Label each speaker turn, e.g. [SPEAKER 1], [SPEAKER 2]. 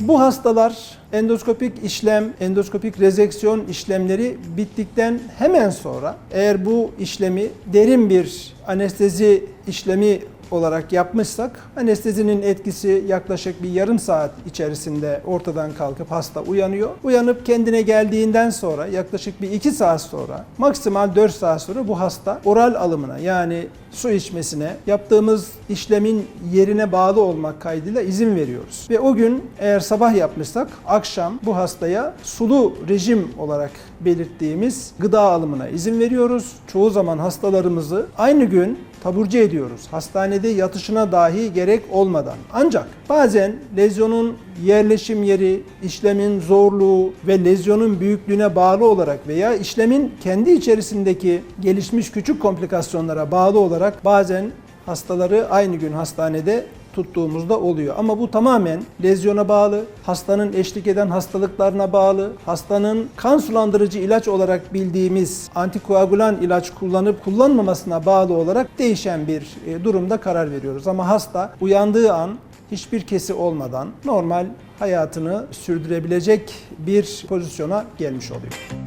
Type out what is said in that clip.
[SPEAKER 1] Bu hastalar endoskopik işlem, endoskopik rezeksiyon işlemleri bittikten hemen sonra eğer bu işlemi derin bir anestezi işlemi olarak yapmışsak anestezinin etkisi yaklaşık bir yarım saat içerisinde ortadan kalkıp hasta uyanıyor. Uyanıp kendine geldiğinden sonra yaklaşık bir 2 saat sonra maksimal 4 saat sonra bu hasta oral alımına yani su içmesine yaptığımız işlemin yerine bağlı olmak kaydıyla izin veriyoruz. Ve o gün eğer sabah yapmışsak akşam bu hastaya sulu rejim olarak belirttiğimiz gıda alımına izin veriyoruz. Çoğu zaman hastalarımızı aynı gün taburcu ediyoruz. Hastanede yatışına dahi gerek olmadan. Ancak bazen lezyonun yerleşim yeri, işlemin zorluğu ve lezyonun büyüklüğüne bağlı olarak veya işlemin kendi içerisindeki gelişmiş küçük komplikasyonlara bağlı olarak bazen hastaları aynı gün hastanede tuttuğumuzda oluyor. Ama bu tamamen lezyona bağlı, hastanın eşlik eden hastalıklarına bağlı, hastanın kan sulandırıcı ilaç olarak bildiğimiz antikoagülan ilaç kullanıp kullanmamasına bağlı olarak değişen bir e, durumda karar veriyoruz. Ama hasta uyandığı an hiçbir kesi olmadan normal hayatını sürdürebilecek bir pozisyona gelmiş oluyor.